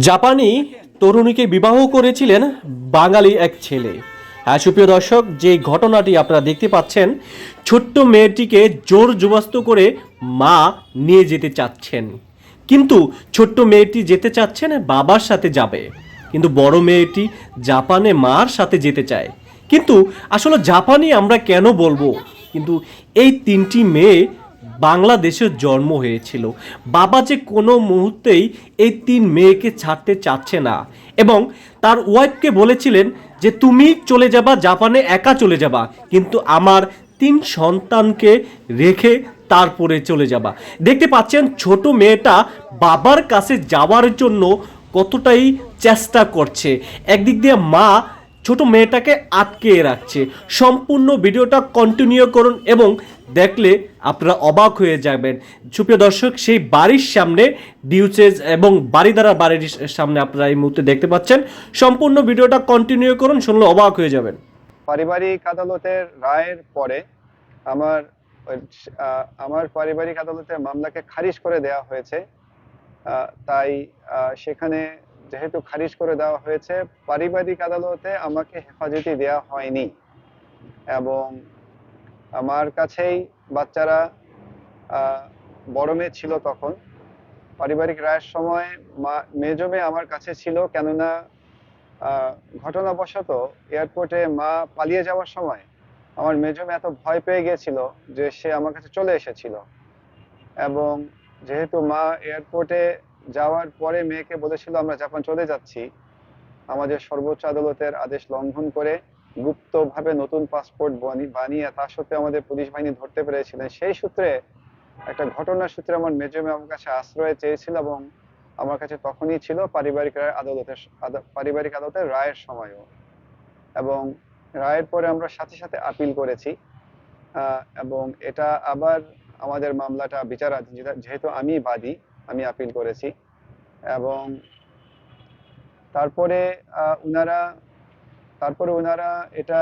জাপানি তরুণীকে বিবাহ করেছিলেন বাঙালি এক ছেলে। হ্যাঁ সুপ্রিয় দর্শক, যে ঘটনাটি আপনারা দেখতে পাচ্ছেন, ছোট্ট মেয়েটিকে জোর জবস্ত করে মা নিয়ে যেতে চাচ্ছেন। কিন্তু ছোট্ট মেয়েটি যেতে চাচ্ছেন, বাবার সাথে যাবে। কিন্তু বড় মেয়েটি জাপানে মার সাথে যেতে চায়। কিন্তু আসলে জাপানি আমরা কেন বলব? কিন্তু এই তিনটি মেয়ে বাংলাদেশে জন্ম হয়েছিল। বাবা যে কোনো মুহূর্তেই এই তিন মেয়েকে ছাড়তে চাচ্ছে না এবং তার ওয়াইফকে বলেছিলেন যে, তুমি চলে যাবা, জাপানে একা চলে যাবা, কিন্তু আমার তিন সন্তানকে রেখে তারপরে চলে যাবা। দেখতে পাচ্ছেন, ছোট মেয়েটা বাবার কাছে যাওয়ার জন্য কতটাই চেষ্টা করছে। একদিক দিয়ে মা ছোট মেয়েটাকে আটকে রাখছে। সম্পূর্ণ ভিডিওটা কন্টিনিউ করুন এবং দেখলে আপনারা অবাক হয়ে যাবেন। সুপ্রিয় দর্শক, সেই বাড়ির সামনে ডিউচেজ এবং বাড়িদারা বাড়ির সামনে আপনারা এই মুহূর্তে দেখতে পাচ্ছেন। সম্পূর্ণ ভিডিওটা কন্টিনিউ করুন, শুনলে অবাক হয়ে যাবেন। পারিবারিক আদালতের রায়ের পরে আমার আমার পারিবারিক আদালতের মামলাকে খারিজ করে দেওয়া হয়েছে। তাই সেখানে যেহেতু খারিজ করে দেওয়া হয়েছে, পারিবারিক আদালতে আমাকে হেফাজতি দেওয়া হয়নি। এবং আমার কাছেই বাচ্চারা বড় মেয়ে ছিল তখন। পারিবারিক রায়ের সময় মা, মেজ মেয়ে আমার কাছে ছিল কেননা ঘটনাবশত এয়ারপোর্টে মা পালিয়ে যাওয়ার সময় আমার মেজো মেয়ে এত ভয় পেয়ে গিয়েছিল যে সে আমার কাছে চলে এসেছিল। এবং যেহেতু মা এয়ারপোর্টে যাওয়ার পরে মেয়েকে বলেছিল, আমরা জাপান চলে যাচ্ছি। আমাদের সর্বোচ্চ আদালতের আদেশ লঙ্ঘন করে গুপ্তভাবে নতুন পাসপোর্ট বানিয়ে তা সত্ত্বেও আমাদের পুলিশ বাহিনী ধরতে পেরেছিলেন। সেই সূত্রে একটা ঘটনার সূত্রে আমার মেজো মেয়ে আমার কাছে আশ্রয় চেয়েছিল এবং আমার কাছে তখনই ছিল পারিবারিক রায় আদালতের আদা- পারিবারিক আদালতের রায়ের সময়ও। এবং রায়ের পরে আমরা সাথে সাথে আপিল করেছি। এবং এটা আবার আমাদের মামলাটা বিচারাধীন যেহেতু আমি বাদী, আমি আপিল করেছি। এবং তারপরে উনারা তারপরে ওনারা এটা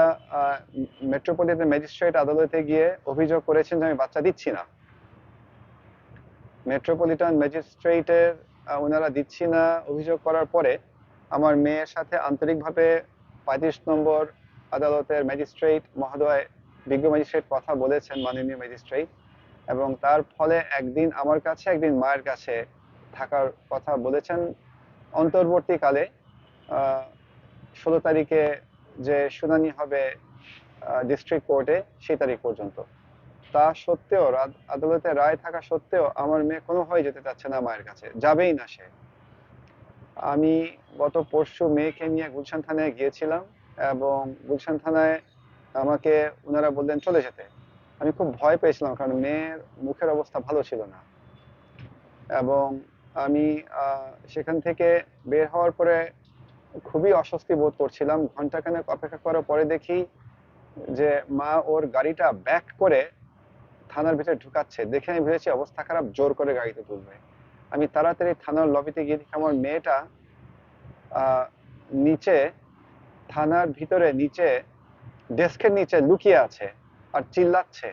মেট্রোপলিটন ম্যাজিস্ট্রেট আদালতে গিয়ে অভিযোগ করেছেন যে আমি বাচ্চা দিচ্ছি না। মেট্রোপলিটন ম্যাজিস্ট্রেটের ওনারা দিচ্ছি না অভিযোগ করার পরে আমার মেয়ের সাথে আন্তরিকভাবে পঁয়ত্রিশ নম্বর আদালতের ম্যাজিস্ট্রেট মহোদয়, বিজ্ঞ ম্যাজিস্ট্রেট কথা বলেছেন মাননীয় ম্যাজিস্ট্রেট এবং তার ফলে একদিন আমার কাছে, একদিন মায়ের কাছে থাকার কথা বলেছেন। অন্তর্বর্তীকালে ষোলো তারিখে যে শুনানি হবে ডিস্ট্রিক্ট কোর্টে সেই তারিখ পর্যন্ত। তা সত্ত্বেও আদালতে রায় থাকা সত্ত্বেও আমার মেয়ে কোনো কোনোভাবে যেতে চাচ্ছে না মায়ের কাছে। যাবেই না সে। আমি গত পরশু মেয়েকে নিয়ে গুলশান থানায় গিয়েছিলাম এবং গুলশান থানায় আমাকে ওনারা বললেন, চলে যেতে। আমি খুব ভয় পেয়েছিলাম কারণ মেয়ের মুখের অবস্থা ভালো ছিল না। এবং আমি সেখান থেকে বের হওয়ার পরে খুবই অস্বস্তি বোধ করছিলাম। ঘন্টাখানেক অপেক্ষা করার পরে দেখি যে মা ওর গাড়িটা ব্যাক করে থানার ভিতরে ঢুকাচ্ছে। দেখে আমি ভেবেছি, অবস্থা খারাপ, জোর করে গাড়িতে তুলবে। আমি তাড়াতাড়ি থানার লবিতে গিয়ে দেখি আমার মেয়েটা নিচে, থানার ভিতরে নিচে, ডেস্কের নিচে লুকিয়ে আছে আর চিল্লাচ্ছে।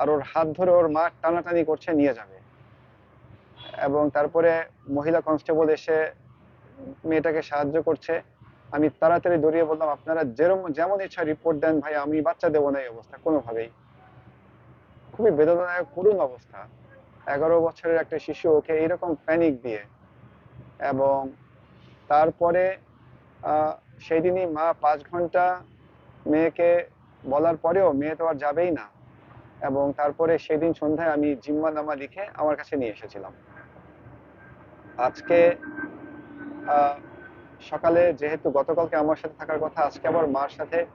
আর ওর হাত ধরে ওর মা টানাটানি করছে, নিয়ে যাবে। এবং তারপরে মহিলা কনস্টেবল এসে মেয়েটাকে সাহায্য করছে। আমি তাড়াতাড়ি দৌড়িয়ে বললাম, আপনারা যেরকম যেমন ইচ্ছা রিপোর্ট দেন ভাই, আমি বাচ্চা দেবো না এই অবস্থা কোনোভাবেই। খুবই বেদনাদায়ক, করুণ অবস্থা। এগারো বছরের একটা শিশু ওকে এইরকম প্যানিক দিয়ে এবং তারপরে সেই দিনই মা পাঁচ ঘণ্টা মেয়েকে বলার পরেও মেয়ে তো আর যাবেই না এবং তারপরে সেদিন সন্ধ্যায় আমি জিম্মা নামা লিখে আমার কাছে নিয়ে এসেছিলাম। আজকে সকালে যেহেতু গতকালকে আমার সাথে থাকার কথা, আজকে আবার মার সাথে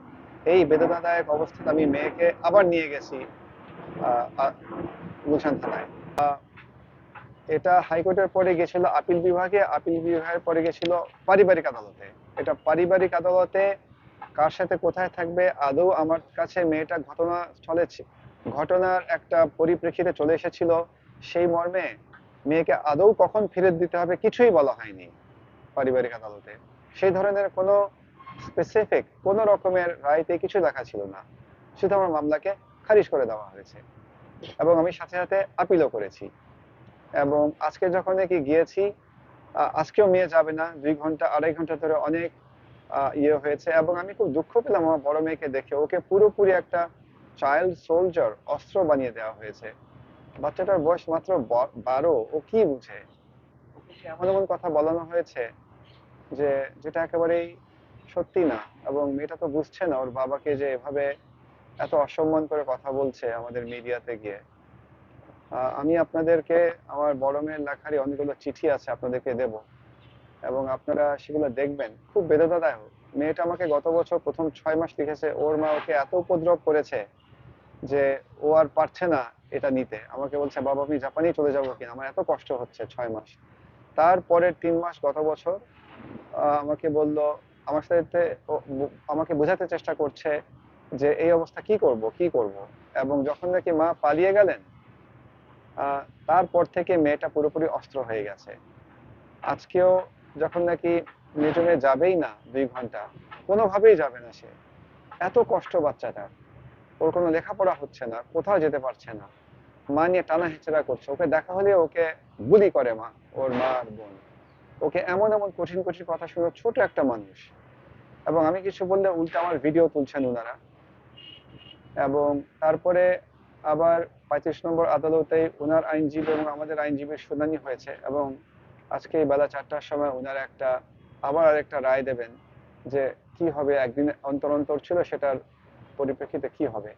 এই বেদনাদায়ক অবস্থাতে আমি মেয়েকে আবার নিয়ে গেছি গুলশান থানায়। এটা হাইকোর্টের পরে গেছিল আপিল বিভাগে, আপিল বিভাগের পরে গেছিল পারিবারিক আদালতে। এটা পারিবারিক আদালতে কার সাথে কোথায় থাকবে, আদৌ আমার কাছে মেয়েটা ঘটনাস্থলে ছি- ঘটনার একটা পরিপ্রেক্ষিতে চলে এসেছিল, সেই মর্মে মেয়েকে আদৌ কখন ফেরত দিতে হবে কিছুই বলা হয়নি। পারিবারিক আদালতে। সেই ধরনের কোনো স্পেসিফিক কোনো রকমের রায়তে কিছু লেখা ছিল না। শুধু আমার মামলাকে খারিজ করে দেওয়া হয়েছে। এবং আমি সাথে সাথে আপিলও করেছি। এবং আজকে যখন নাকি গিয়েছি আজকেও মেয়ে যাবে না, দুই ঘণ্টা, আড়াই ঘণ্টা ধরে অনেক ইয়ে হয়েছে। এবং আমি খুব দুঃখ পেলাম আমার বড় মেয়েকে দেখে। ওকে পুরোপুরি একটা চাইল্ড সোলজার অস্ত্র বানিয়ে দেওয়া হয়েছে। বাচ্চাটার বয়স মাত্র বারো। ও কি বুঝে? এমন এমন কথা বলানো হয়েছে যে যেটা একেবারেই সত্যি না। এবং মেয়েটা তো বুঝছে না, ওর বাবাকে যে এভাবে এত অসম্মান করে কথা বলছে আমাদের মিডিয়াতে গিয়ে। আমি আপনাদেরকে, আমার বড় মেয়ের লেখারই অনেকগুলো চিঠি আছে আপনাদেরকে দেব। এবং আপনারা সেগুলো দেখবেন। খুব বেদনাদায়ক। মেয়েটা আমাকে গত বছর প্রথম ছয় মাস লিখেছে, ওর মা ওকে এত উপদ্রব করেছে যে ও আর পারছে না এটা নিতে। আমাকে বলছে, বাবা, আমি জাপানেই চলে যাব কিনা? আমার এত কষ্ট হচ্ছে ছয় মাস। তারপরের তিন মাস গত বছর আমাকে বলল, আমার সাথে আমাকে বোঝাতে চেষ্টা করছে যে এই অবস্থা কি করব কি করব? এবং যখন নাকি মা পালিয়ে গেলেন তারপর থেকে মেয়েটা পুরোপুরি অস্ত্র হয়ে গেছে। আজকেও যখন নাকি নিউটনে যাবেই না দুই ঘণ্টা, কোনোভাবেই যাবে না সে। এত কষ্ট বাচ্চাটার ওর কোনো লেখাপড়া হচ্ছে না, কোথাও যেতে পারছে না। মা নিয়ে টানা হেঁচড়া করছে। ওকে দেখা হলে ওকে বুলি করে মা, ওর মা আর বোন। ওকে এমন এমন কঠিন কঠিন কথা শুনে ছোট একটা মানুষ। এবং আমি কিছু বললে উল্টে আমার ভিডিও তুলছেন ওনারা এবং তারপরে আবার পঁয়ত্রিশ নম্বর আদালতে ওনার আইনজীবী এবং আমাদের আইনজীবীর শুনানি হয়েছে এবং আজকে বেলা চারটার সময় ওনারা একটা, আবার আরেকটা রায় দেবেন যে কি হবে, একদিন অন্তর অন্তর ছিল, সেটার পরিপ্রেক্ষিতে কি হবে।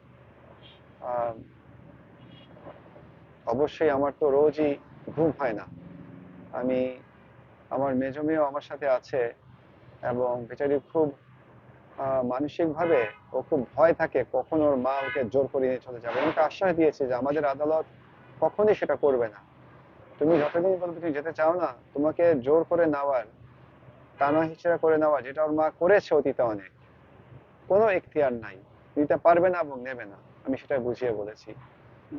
অবশ্যই আমার তো রোজই ঘুম হয় না। আমি আমার মেজ মেয়েও আমার সাথে আছে এবং বেচারি খুব মানসিকভাবে ও খুব ভয় থাকে কখন ওর মা ওকে জোর করে নিয়ে চলে যাবে। আমাকে আশ্বাস দিয়েছে যে আমাদের আদালত কখনই সেটা করবে না। তুমি যতদিন বলবে তুমি যেতে চাও না, তোমাকে জোর করে নেওয়ার টানা হিচড়া করে নেওয়া যেটা ওর মা করেছে অতীতে অনেক, কোনো এখতিয়ার নাই। নিতে পারবে না এবং নেবে না। আমি সেটা বুঝিয়ে বলেছি।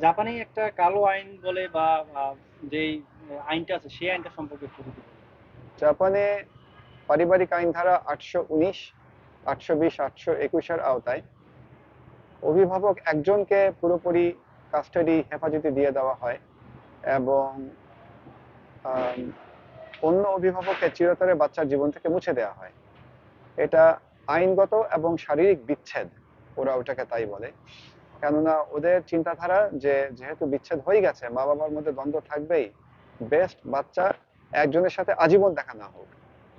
জাপানে একটা কালো আইন বলে বা যেই আইনটা আছে, সেই আইনটা সম্পর্কে একটু। জাপানে পারিবারিক আইন ধারা আটশো উনিশ, আটশো বিশ, আটশো একুশের আওতায় অভিভাবক একজনকে পুরোপুরি কাস্টাডি হেফাজতে দিয়ে দেওয়া হয় এবং অন্য অভিভাবককে চিরতরে বাচ্চার জীবন থেকে মুছে দেওয়া হয়। এটা আইনগত এবং শারীরিক বিচ্ছেদ, ওরা ওটাকে তাই বলে। কেননা ওদের চিন্তাধারা যে যেহেতু বিচ্ছেদ হয়ে গেছে মা বাবার মধ্যে দ্বন্দ্ব থাকবেই বেস্ট বাচ্চা একজনের সাথে আজীবন দেখা না হোক।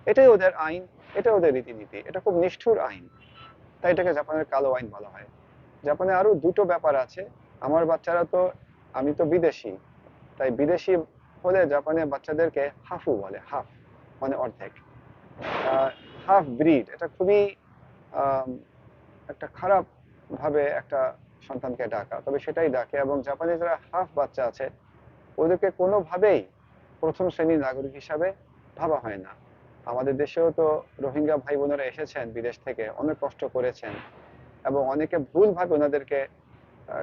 এটাই ওদের আইন এটা ওদের রীতিনীতি, এটা খুব নিষ্ঠুর আইন। তাই এটাকে জাপানের কালো আইন বলা হয়। জাপানে আরও দুটো ব্যাপার আছে। আমার বাচ্চারা তো, আমি তো বিদেশি। তাই বিদেশি হলে জাপানে বাচ্চাদেরকে হাফু বলে, হাফ মানে অর্ধেক। হাফ ব্রিড, এটা খুবই একটা খারাপ ভাবে একটা সন্তানকে ডাকা। তবে সেটাই ডাকে এবং জাপানে যারা হাফ বাচ্চা আছে। ওদেরকে কোনোভাবেই প্রথম শ্রেণির নাগরিক হিসাবে ভাবা হয় না। আমাদের দেশেও তো রোহিঙ্গা ভাই বোনেরা এসেছেন বিদেশ থেকে, অনেক কষ্ট করেছেন এবং অনেকে ভুলভাবে ওনাদেরকে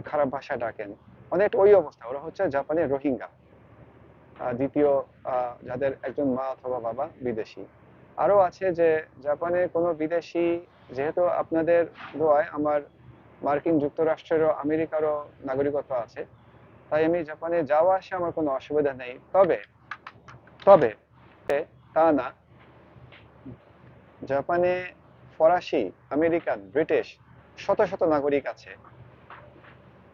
খারাপ ভাষায় ডাকেন। অনেক ওই অবস্থা, ওরা হচ্ছে জাপানের রোহিঙ্গা দ্বিতীয় যাদের একজন মা অথবা বাবা বিদেশি। আরও আছে যে জাপানে কোনো বিদেশি, যেহেতু আপনাদের দোয়ায় আমার মার্কিন যুক্তরাষ্ট্রেরও আমেরিকারও নাগরিকত্ব আছে, তাই আমি জাপানে যাওয়া আসে আমার কোনো অসুবিধা নেই। তবে তবে তা না। জাপানে, ফরাসি, আমেরিকান, ব্রিটিশ, শত শত নাগরিক আছে।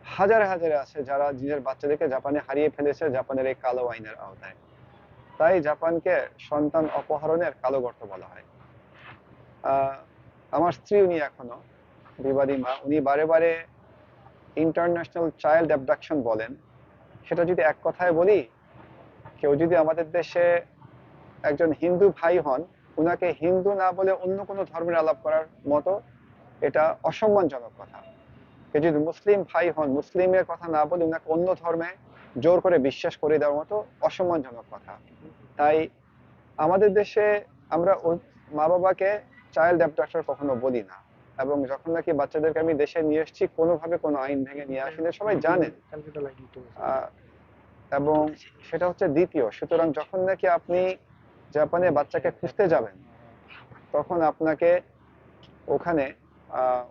হাজার হাজারে আছে যারা নিজের বাচ্চাদেরকে জাপানে হারিয়ে ফেলেছে জাপানের এই কালো আইনের আওতায়। তাই জাপানকে সন্তান অপহরণের কালো গর্ত বলা হয়। আমার স্ত্রী উনি এখনও, বিবাদী মা, উনি বারে বারে ইন্টারন্যাশনাল চাইল্ড অ্যাবডাকশন বলেন। সেটা যদি এক কথায় বলি কেউ যদি আমাদের দেশে একজন হিন্দু ভাই হন উনাকে হিন্দু না বলে অন্য কোনো ধর্মের আলাপ করার মতো এটা অসম্মানজনক কথা। কেউ যদি মুসলিম ভাই হন মুসলিমের কথা না বলে উনাকে অন্য ধর্মে জোর করে বিশ্বাস করে দেওয়ার মতো অসম্মানজনক কথা। তাই আমাদের দেশে আমরা ওই মা বাবাকে চাইল্ড অ্যাবডাক্টর কখনো বলি না। এবং যখন নাকি বাচ্চাদেরকে আমি দেশে নিয়ে এসেছি কোনোভাবে কোনো আইন ভেঙে নিয়ে আসলে সবাই জানেন এবং সেটা হচ্ছে দ্বিতীয়, সুতরাং যখন নাকি আপনি জাপানে বাচ্চাকে খুঁজতে যাবেন, তখন আপনাকে ওখানে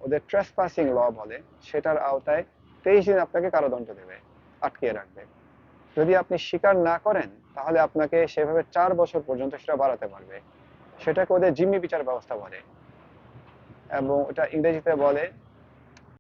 ওদের ট্রেসপাসিং ল বলে, সেটার আওতায় তেইশ দিন আপনাকে কারাদণ্ড দেবে, আটকে রাখবে। যদি আপনি স্বীকার না করেন, তাহলে আপনাকে সেভাবে চার বছর পর্যন্ত সেটা বাড়াতে পারবে। সেটাকে ওদের জিম্মি বিচার ব্যবস্থা বলে। এবং ওটা ইংরেজিতে বলে